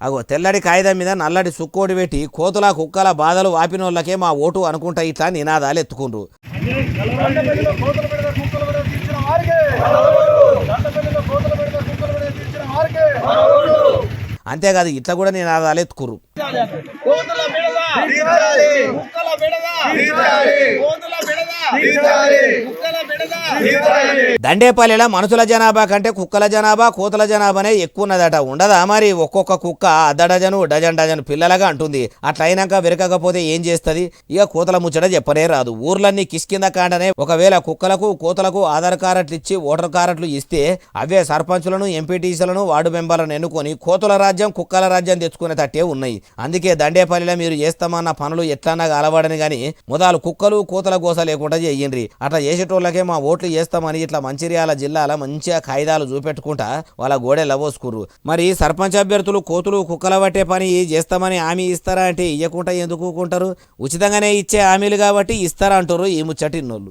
అగో తెల్లడి కాగితం మీద నల్లడి సుక్కోడి పెట్టి కోతుల కుక్కల బాధలు వాపినోళ్ళకే మా ఓటు అనుకుంటా ఇట్లా నినాదాలు ఎత్తుకుండ్రు. అంతేకాదు ఇట్లా కూడా నినాదాలు ఎత్తుకుర్రు. కోతుల దండేపల్లిలో మనుషుల జనాభా కంటే కుక్కల జనాభా కోతల జనాభానే ఎక్కువ ఉన్నదట ఉండదా మరి? ఒక్కొక్క కుక్క అర్ధ డజను డజన్ డజన్ పిల్లలుగా అంటుంది. అట్లయినాక విరకకపోతే ఏం చేస్తుంది? ఇక కోతల ముచ్చట చెప్పనే రాదు. ఊర్లన్నీ కిష్కింద కాండనే. ఒకవేళ కుక్కలకు కోతలకు ఆధార్ కార్డులు ఇచ్చి ఓటర్ కార్డులు ఇస్తే అవే సర్పంచులను ఎంపీటీసీలను వార్డు మెంబర్లను ఎన్నుకొని కోతుల రాజ్యం కుక్కల రాజ్యం తెచ్చుకునే తట్టే ఉన్నాయి. అందుకే దండేపల్లిలో మీరు చేస్తామన్న పనులు ఎట్లన్నా అలవాడని కానీ మొదలు కుక్కలు కోతల గోస లేకుండా చెయ్యండ్రి అట్లా చేసేటోళ్ళకే మా ఓట్లు చేస్తామని ఇట్లా మంచిర్యాల జిల్లాల మంచిగా కాయిదాలు చూపెట్టుకుంటా వాళ్ళ గోడే లవోసుకుర్రు మరి సర్పంచ్ అభ్యర్థులు కోతులు కుక్కల పట్టే పని చేస్తామని హామీ ఇస్తారా అంటే ఇయ్యకుండా ఎందుకుంటారు ఉచితంగానే ఇచ్చే హామీలు కాబట్టి ఇస్తారా అంటారు ఈ ముచ్చటిన్నోళ్ళు.